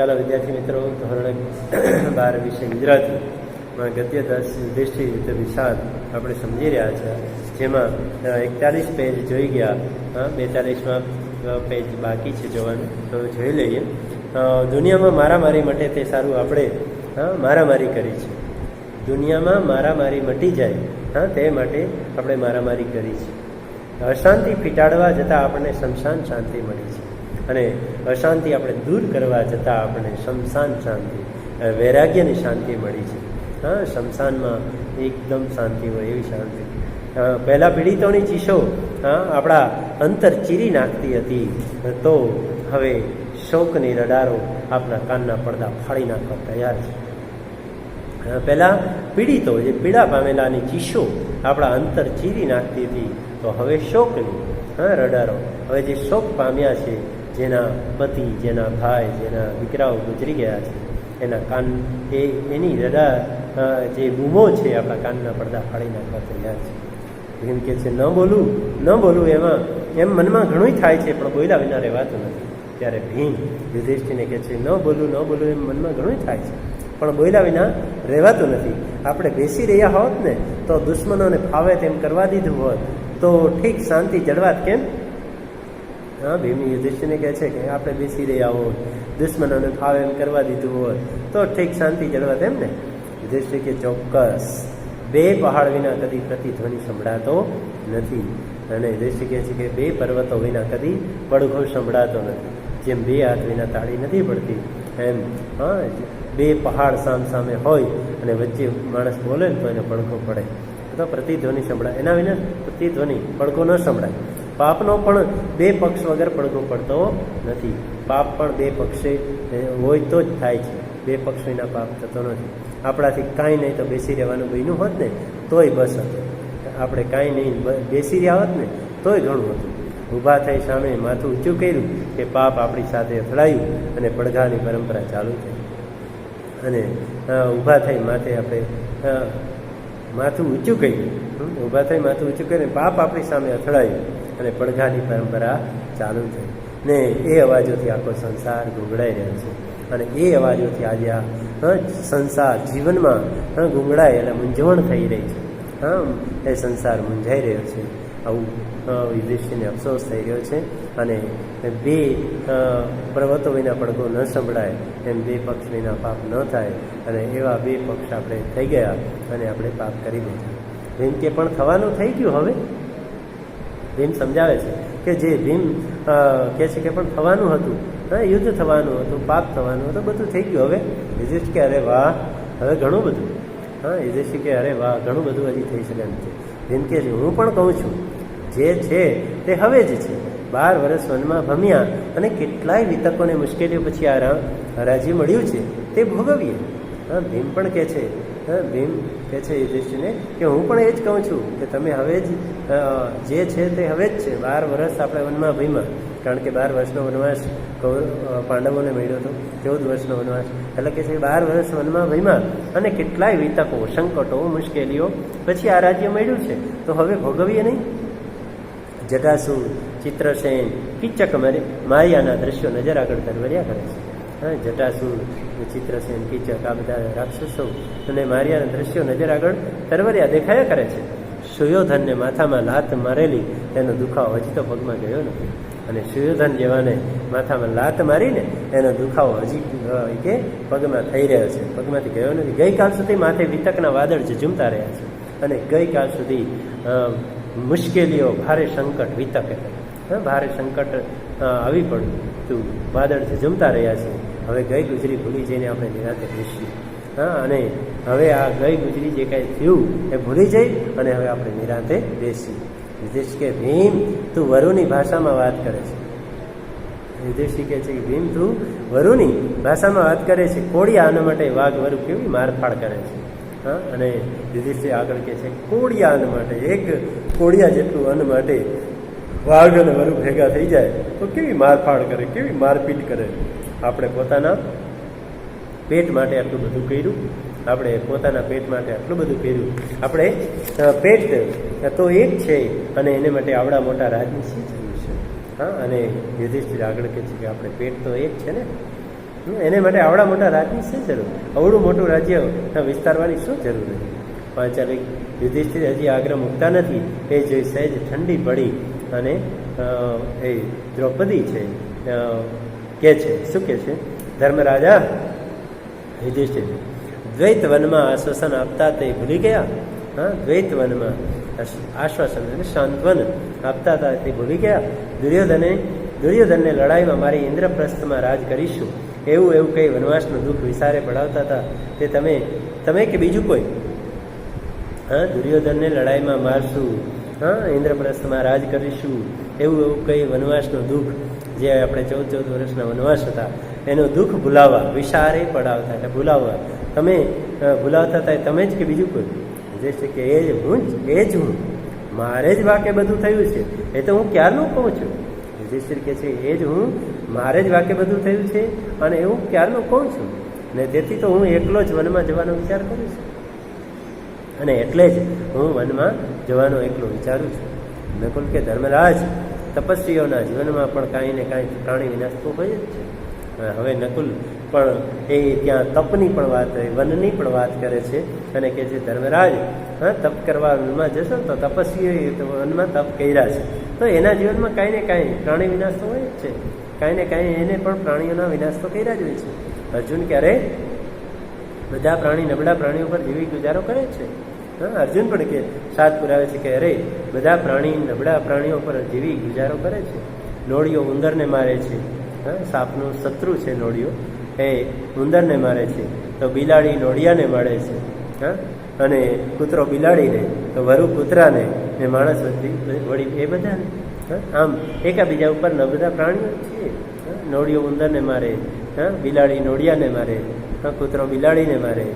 ચાલો વિદ્યાર્થી મિત્રો, ધોરણ બાર વિશે ગુજરાતીમાં ગદ્ય દસ યુધિષ્ઠિર યુદ્ધ વિષાદ આપણે સમજી રહ્યા છે. જેમાં એકતાલીસ પેજ જોઈ ગયા. બેતાલીસમાં પેજ બાકી છે જોવાનું. તો જોઈ લઈએ. દુનિયામાં મારામારી માટે તે સારું આપણે મારામારી કરી છે. દુનિયામાં મારામારી મટી જાય, હા, તે માટે આપણે મારામારી કરી છે. અશાંતિ ફીટાડવા જતાં આપણને શમશાન શાંતિ મળી છે. અને અશાંતિ આપણે દૂર કરવા જતાં આપણને શમશાન શાંતિ વૈરાગ્યની શાંતિ મળી છે. હા, શમશાનમાં એકદમ શાંતિ હોય એવી શાંતિ. પહેલાં પીડિતોની ચીસો, હા, આપણા અંતર ચીરી નાખતી હતી, તો હવે શોકની રડારો આપણા કાનના પડદા ફાડી નાખવા તૈયાર છે. પહેલાં પીડિતો, જે પીડા પામેલાની ચીસો આપણા અંતર ચીરી નાખતી હતી, તો હવે શોકની, હા, રડારો. હવે જે શોક પામ્યા છે જેના પતિ, જેના ભાઈ, જેના દીકરાઓ ગુજરી ગયા છે, એના કાન એ એની રડા જે બૂમો છે આપણા કાનના પડદા ફાડી નાખવા તૈયાર છે. એમ કે છે, ન બોલવું ન બોલવું એમાં, એમ મનમાં ઘણું થાય છે, પણ બોલ્યા વિના રહેવાતું નથી. ત્યારે ભીમ યુધિષ્ઠિને કહે છે, ન બોલું ન બોલું એમ મનમાં ઘણું થાય છે, પણ બોલ્યા વિના રહેવાતું નથી. આપણે બેસી રહ્યા હોત ને, તો દુશ્મનોને ફાવે તેમ કરવા દીધું હોત, તો ઠીક શાંતિ જળવાત કેમ? હા, ભીમ યુધિષ્ઠિરને કહે છે કે આપણે બેસી રહ્યા હોત, દુશ્મનોને ફાવે એમ કરવા દીધું હોત, તો ઠીક શાંતિ જળવાત એમ ને? યુધિષ્ઠિર કે ચોક્કસ, બે પહાડ વિના કદી પ્રતિધ્વનિ સંભળાતો નથી. અને યુધિષ્ઠિર કહે છે કે બે પર્વતો વિના કદી પડઘો સંભળાતો નથી. જેમ બે હાથ વિના તાળી નથી પડતી, એમ. હા, બે પહાડ સામ સામે હોય અને વચ્ચે માણસ બોલે ને તો એને પડઘો પડે. તો પ્રતિધ્વનિ સંભળાય. એના વિના પ્રતિધ્વનિ, પડઘો ન સંભળાય. પાપનો પણ બે પક્ષ વગર પડઘો પડતો નથી. પાપ પણ બે પક્ષે હોય તો જ થાય છે. બે પક્ષ વિના પાપ થતો નથી. આપણાથી કાંઈ નહીં તો બેસી રહેવાનું બન્યું હોત ને, તોય બસ હતું. આપણે કાંઈ નહીં બેસી રહ્યા હોત ને, તોય ઘણું હતું. ઊભા થઈ સામે માથું ઊંચું કર્યું કે પાપ આપણી સાથે અથડાયું અને પડઘાની પરંપરા ચાલુ થઈ. અને ઊભા થઈ માથે આપણે માથું ઊંચું કર્યું. ઊભા થઈ માથું ઊંચું કરીને પાપ આપણી સામે અથડાયું. અને પડઘાની પરંપરા ચાલુ થઈ. ને એ અવાજોથી આખો સંસાર ગુંગળાઈ રહ્યો છે. અને એ અવાજોથી આજે આ સંસાર જીવનમાં ગુંગળાય એટલે મૂંઝવણ થઈ રહી છે. હા, એ સંસાર મૂંઝાઈ રહ્યો છે. આવું વિદેશીને અફસોસ થઈ રહ્યો છે. અને બે પર્વતો વિના પડઘો ન સંભળાય, એમ બે પક્ષ વિના પાપ ન થાય, અને એવા બે પક્ષ આપણે થઈ ગયા, અને આપણે પાપ કરી દીધા જેમ કે પણ થવાનું થઈ ગયું હવે ભીમ સમજાવે છે કે જે ભીમ કહે છે કે પણ થવાનું હતું યુદ્ધ થવાનું હતું, પાપ થવાનું હતું, બધું થઈ ગયું. હવે યુધિષ્ઠ કે અરે વાહ, હવે ઘણું બધું. હા યુધિષ્ઠ કે અરે વાહ, ઘણું બધું હજી થઈ શકે એમ છે. ભીમ કે છે, હું પણ કહું છું, જે છે તે હવે જ છે. બાર વર્ષ વનમાં ભમ્યા અને કેટલાય વિતકોને મુશ્કેલીઓ પછી આ રાજી મળ્યું છે, તે ભોગવીએ. હા, ભીમ પણ કહે છે, હા, ભીમ કહે છે યુધિષ્ઠિરને કે હું પણ એ જ કહું છું કે તમે હવે જ જે છે તે હવે જ છે. બાર વર્ષ આપણે વનમાં ભીમાં. કારણ કે બાર વર્ષનો વનવાસ પાંડવોને મળ્યો હતો. ચૌદ વર્ષનો વનવાસ. એટલે કે છે બાર વર્ષ વનમાં ભીમાં. અને કેટલાય વિતકો, સંકટો, મુશ્કેલીઓ પછી આ રાજ્ય મળ્યું છે. તો હવે ભોગવીએ નહીં? જટાસુર ચિત્રસેન કિચક માયાના દ્રશ્યો નજર આગળ કરવર્યા કરે છે. હા ચિત્રસેન કીચક, આ બધા રાક્ષસો અને માર્યા દ્રશ્યો નજર આગળ તરવરિયા દેખાયા કરે છે. સુયોધનને માથામાં લાત મારેલી તેનો દુખાવો હજી તો પગમાં ગયો નથી. અને સુયોધન જેવાને માથામાં લાત મારીને એનો દુખાવો હજી કે પગમાં થઈ રહ્યો છે. પગમાંથી ગયો નથી. ગઈકાલ સુધી માથે વિતકના વાદળ ઝૂમતા રહ્યા છે. અને ગઈકાલ સુધી મુશ્કેલીઓ, ભારે સંકટ વિતક. ભારે સંકટ આવી પડ્યું તું વાદળ ઝૂમતા રહ્યા છે. હવે ગઈ ગુજરી ભૂલી જઈને આપણે નિરાતે બેસીએ. હા, અને હવે આ ગઈ ગુજરી જે કાંઈ થયું, એ ભૂલી જઈ અને હવે આપણે નિરાતે બેસી યુધિષ કે, ભીમ, તું વરુની ભાષામાં વાત કરે છે. યુધિષ્ઠિર કહે છે કે, ભીમ, તું વરુની ભાષામાં વાત કરે છે. કોળિયા આના માટે વાઘ વરુ કેવી મારફાડ કરે છે. હા, અને યુધિષ્ઠિર આગળ કહે છે, કોળિયા અન્ન માટે, એક કોળિયા જેટલું અન્ન માટે વાઘ અને વરુ ભેગા થઈ જાય, તો કેવી મારફાડ કરે, કેવી મારપીટ કરે? આપણે પોતાના પેટ માટે આટલું બધું કર્યું. આપણે પોતાના પેટ માટે આટલું બધું કર્યું. આપણે પેટ તો એક છે અને એને માટે આવડા મોટા રાજની શી જરૂર છે? હા, અને યુધિષ્ઠિર આગળ કહે છે કે આપણે પેટ તો એક છે ને? એને માટે આવડા મોટા રાજની શું જરૂર? અવડું મોટું રાજ્ય વિસ્તારવાની શું જરૂર હતી પાંચાલી યુધિષ્ઠિર હજી આગ્રહ મૂકતા નથી. એ જે સહેજ ઠંડી પડી અને એ દ્રૌપદી છે કે છે? શું કે છે? ધર્મરાજા? યુધિષ્ઠિર. દ્વૈત વનમાં આશ્વાસન આપતા તે ભૂલી ગયા? હા દ્વૈત વનમાં આશ્વાસન સાંત્વન આપતા હતા તે ભૂલી ગયા? દુર્યોધને, દુર્યોધનને લડાઈમાં મારી ઇન્દ્રપ્રસ્થમાં રાજ કરીશું. એવું એવું કંઈ વનવાસનું દુઃખ વિસારે પડાવતા હતા તે તમે તમે કે બીજું કોઈ? હા, દુર્યોધનને લડાઈમાં મારશું. હા, ઇન્દ્રપ્રસ્થમાં રાજ કરીશું. એવું એવું કંઈ વનવાસનું દુઃખ જે આપણે ચૌદ ચૌદ વર્ષના વનવાસ હતા, એનું દુઃખ ભૂલાવવા વિશારે પડાવતા એટલે ભૂલાવવા. તમે ભૂલાવતા એ તમે જ કે બીજું કોઈ? જે છે કે એ જ હું જ, એ જ હું. મારે જ વાકે બધું થયું છે. એ તો હું ક્યારનું કહું છું? યુધિષ્ઠિર કે છે એ જ હું, મારે જ વાકે બધું થયું છે અને એવું ક્યારનું કહું છું? ને તેથી તો હું એકલો જ વનમાં જવાનો વિચાર કરું છું. અને એટલે જ હું વનમાં જવાનો એકલો વિચારું છું. નકુલ કે ધર્મરાજ તપસ્વીઓના જીવનમાં પણ કાંઈ ને કાંઈ પ્રાણી વિનાશ તો હોય જ છે. હવે નકુલ, પણ એ ત્યાં તપની પણ વાત વનની પણ વાત કરે છે અને કે છે, ધર્મરાજ, હા, તપ કરવા વનમાં જશો તો તપસ્વીઓએ વનમાં તપ કર્યા છે. તો એના જીવનમાં કાંઈ ને કાંઈ પ્રાણી વિનાશ તો હોય જ છે. કાંઈ ને કાંઈ એને પણ પ્રાણીઓના વિનાશ તો કર્યા જ હોય છે. અર્જુન ક્યારે? બધા પ્રાણી નબળા પ્રાણીઓ પર જીવી ગુજારો કરે છે. અર્જુન પણ કે સાથ પુરાવે છે કે અરે બધા પ્રાણી નબળા પ્રાણીઓ પર જીવી ગુજારો કરે છે. નોળીઓ ઉંદરને મારે છે. સાપનું શત્રુ છે નોળીઓ. એ ઉંદરને મારે છે. તો બિલાડી નોળિયાને મારે છે. હા અને કૂતરો બિલાડીને તો વરુ કૂતરાને ને માણસ વળી એ બધાને. આમ એકાબીજા ઉપર બધા પ્રાણીઓ છે હા, નોળિયો ઉંદરને મારે. હા બિલાડી નોળિયાને મારે. હા કૂતરો બિલાડીને મારે.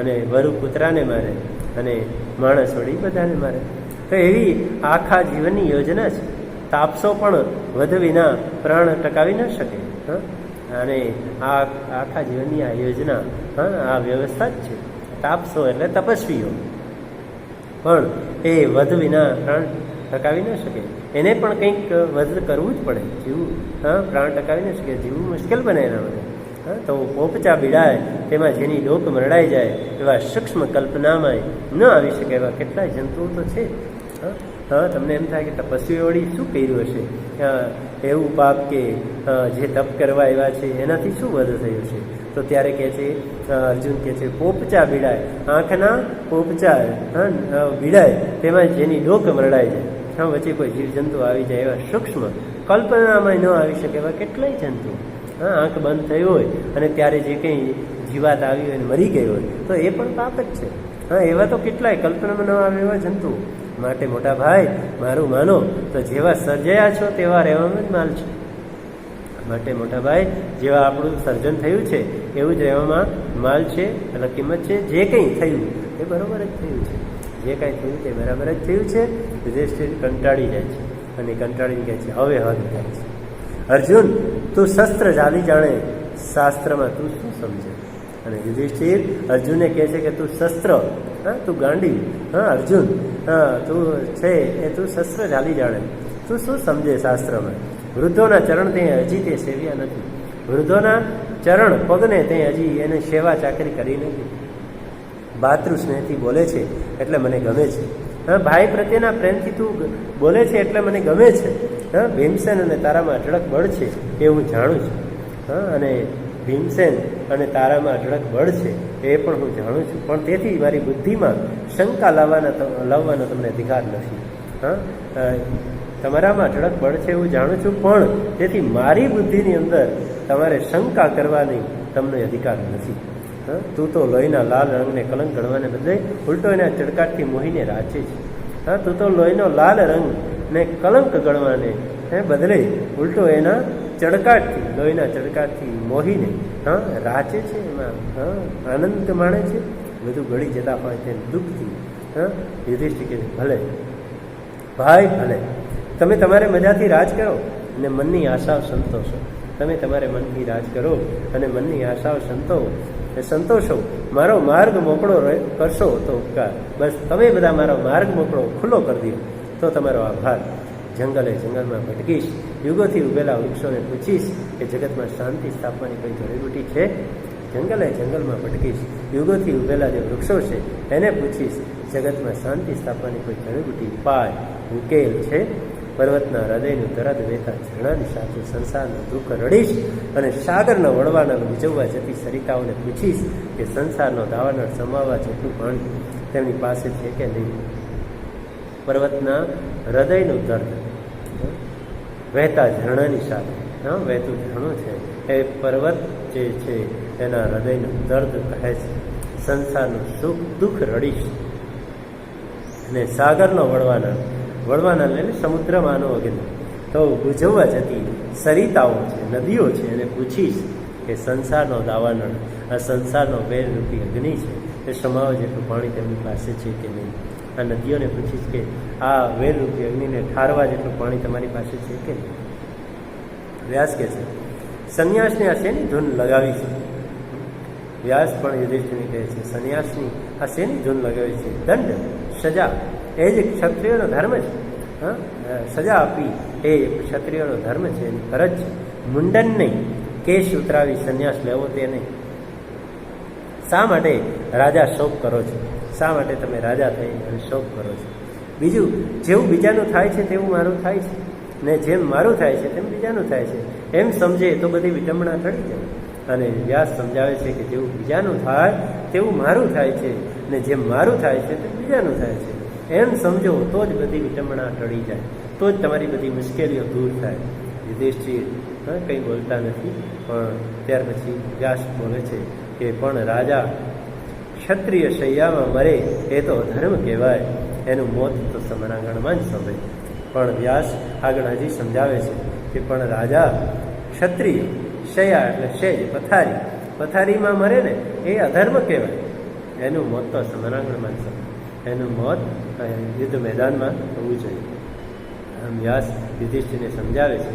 અને વરુ કૂતરાને મારે. અને માણસ વળી બધાને મારે. તો એવી આખા જીવનની યોજના છે. તાપસો પણ વધ વિના પ્રાણ ટકાવી ન શકે. અને આ આખા જીવનની આ યોજના, હા, આ વ્યવસ્થા જ છે. તાપસો એટલે તપસ્વીઓ. પણ એ વધ વિના પ્રાણ ટકાવી ન શકે. એને પણ કંઈક વધ કરવું જ પડે. જીવવું હા, પ્રાણ ટકાવી ન શકે. જીવવું મુશ્કેલ બને એના માટે. તો પોપચા બીડાય તેમાં જેની ડોક મરડાઈ જાય, એવા સૂક્ષ્મ કલ્પનામાં ન આવી શકે એવા કેટલાય જંતુઓ તો છે હા તમને એમ થાય કે તપસ્વીઓ વળી શું કર્યું હશે? એવું પાપ કે જે તપ કરવા એવા છે, એનાથી શું વધુ થયું છે? તો ત્યારે કહે છે અર્જુન કહે છે, પોપચા બીડાય આંખના પોપચા બીડાય તેમાં જેની ડોક મરડાઈ જાય. હા, વચ્ચે કોઈ જીવજંતુ આવી જાય એવા સૂક્ષ્મ કલ્પનામાં ન આવી શકે એવા કેટલાય જંતુ હા, આંખ બંધ થઈ હોય અને ત્યારે જે કંઈ જીવાત આવી હોય અને મરી ગઈ હોય, તો એ પણ પાપ જ છે. હા, એવા તો કેટલાય કલ્પનામાં ન આવે એવા જંતુ. માટે મોટા ભાઈ, મારું માનો, તો જેવા સર્જાયા છો તેવા રહેવામાં જ માલ છે. માટે મોટા ભાઈ, જેવા આપણું સર્જન થયું છે, એવું જ રહેવામાં માલ છે, એટલે કિંમત છે, જે કંઈ થયું, એ બરોબર જ થયું છે. જે કાંઈ થયું તે બરાબર જ થયું છે યુધિષ્ઠિર કંટાળી જાય છે. અને કંટાળીને કહે છે, હવે હદ થાય છે. અર્જુન, તું શસ્ત્ર જાણી જાણે શાસ્ત્રમાં તું શું સમજે? અને યુધિષ્ઠિર અર્જુને કહે છે કે તું શસ્ત્ર, હા, તું ગાંડી, હા, અર્જુન, હા, તું છે એ તું શસ્ત્ર જાલી જાણે. તું શું સમજે શાસ્ત્રમાં? વૃદ્ધોના ચરણ તે હજી તે સેવ્યા નથી. વૃદ્ધોના ચરણ પગને તે હજી એને સેવા ચાકરી કરી નથી. ભાતૃ સ્નેહથી બોલે છે, એટલે મને ગમે છે. હા, ભાઈ પ્રત્યેના પ્રેમથી તું બોલે છે એટલે મને ગમે છે. હા, ભીમસેન અને તારામાં અઢળક બળ છે એ હું જાણું છું. હા, અને ભીમસેન અને તારામાં અઢળક બળ છે એ પણ હું જાણું છું. પણ તેથી મારી બુદ્ધિમાં શંકા લાવવાના લાવવાનો તમને અધિકાર નથી. હા તમારામાં અઢળક બળ છે એવું જાણું છું, પણ તેથી મારી બુદ્ધિની અંદર તમારે શંકા કરવાની તમને અધિકાર નથી. તું તો લોહીના લાલ રંગને કલંક ગણવાને બદલે ઉલટો એના ચડકાટથી મોહીને રાચે છે. હા, તું તો લોહીનો લાલ રંગ ને કલંક ગણવાને, હે, બદલે ઉલટો એના ચડકાટથી, લોહીના ચડકાટથી મોહીને, હા રાચે છે એમાં, હા, આનંદ માણે છે. બધું ગળી જતા હોય તે દુઃખથી, હા, યુધિષ્ઠિર કે ભલે, ભાઈ, ભલે, તમે તમારે મજાથી રાજ કરો અને મનની આશાઓ સંતોષો. તમે તમારે મનથી રાજ કરો અને મનની આશાઓ સંતો એ સંતોષો. મારો માર્ગ મોકળો કરશો તો ઉપકાર. બસ, તમે બધા મારો માર્ગ મોકળો, ખુલ્લો કરી દો. તો તમારો આભાર. જંગલે જંગલમાં ભટકીશ. યુગોથી ઉભેલા વૃક્ષોને પૂછીશ કે જગતમાં શાંતિ સ્થાપવાની કોઈ જડીબુટી છે? જંગલે જંગલમાં ભટકીશ. યુગોથી ઉભેલા જે વૃક્ષો છે, એને પૂછીશ, જગતમાં શાંતિ સ્થાપવાની કોઈ જડીબુટી ઉપાય ઉકેલ છે? પર્વતના હૃદયનું તરત વહેતા ઝરણાની સાથે સંસારનું દુઃખ રડીશ અને સાગરના વળવાના ઉજવવા જતી સરિતાઓને પૂછીશ કે સંસારનો દાવાનળ સમાવવા જેટલું પાણી તેમની પાસે છે કે નહીં? પર્વતના હૃદયનું દર્દ. વહેતા ઝરણાની સાથે. હા વહેતું ઝરણું છે. એ પર્વત જે છે, એના હૃદયનું દર્દ કહે છે. સંસારનું સુખ દુઃખ રડીશ. અને સાગરનો વળવાના વળવાના એટલે સમુદ્રમાંનો વગેરે. તો બુઝવવા જતી સરિતાઓ છે, નદીઓ છે, એને પૂછીશ કે સંસારનો દાવાનળ, આ સંસારનો વેરરૂપી અગ્નિ છે એ સમાવ જેટલું પાણી તેમની પાસે છે કે નહીં? આ નદીઓને પૂછીશ કે આ વેરરૂપી અગ્નિને ઠારવા જેટલું પાણી તમારી પાસે છે કે વ્યાસ કે છે, સંન્યાસને આ શેની ધૂન લગાવી છે? વ્યાસ પણ યુધિષ્ઠિરને કહે છે, સંન્યાસની આ શેની ધૂન લગાવી છે? દંડ, સજા એ જ ક્ષત્રિયનો ધર્મ છે. હા? સજા આપી એ ક્ષત્રિયનો ધર્મ છે. એની ફરજ છે. મુંડન નહીં. કેશ ઉતરાવી સંન્યાસ લેવો તે નહીં. શા માટે રાજા શોક કરો છો? શા માટે તમે રાજા થઈ અને શોક કરો છો? બીજું, જેવું બીજાનું થાય છે તેવું મારું થાય છે. ને જેમ મારું થાય છે તેમ બીજાનું થાય છે. એમ સમજે તો બધી વિટંબણા ટળી જાય. અને વ્યાસ સમજાવે છે કે જેવું બીજાનું થાય તેવું મારું થાય છે. ને જેમ મારું થાય છે તેમ બીજાનું થાય છે. એમ સમજો તો જ બધી વિટંબણા ટળી જાય. તો જ તમારી બધી મુશ્કેલીઓ દૂર થાય. યુધિષ્ઠિર કંઈ બોલતા નથી. પણ ત્યાર પછી વ્યાસ બોલે છે કે, પણ રાજા, ક્ષત્રિય શૈયામાં મરે એ તો અધર્મ કહેવાય. એનું મોત તો સમરાંગણમાં જ સમય પણ વ્યાસ આગળ હજી સમજાવે છે કે, પણ રાજા, ક્ષત્રિય શયા એટલે શેજ, પથારી. પથારીમાં મરે ને એ અધર્મ કહેવાય. એનું મોત તો સમરાંગણમાં જ સમય એનું મોત યુદ્ધ મેદાનમાં થવું જોઈએ. આમ વ્યાસ યુધિષ્ઠિરને સમજાવે છે,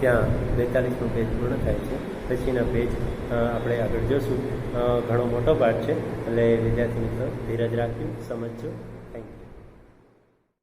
ત્યાં બેતાલીસમો પેજ પૂર્ણ થાય છે. પછીના પેજ આપણે આગળ જોશું. ઘણો મોટો પાઠ છે, એટલે વિદ્યાર્થી મિત્રો, ધીરજ રાખ્યું સમજજો.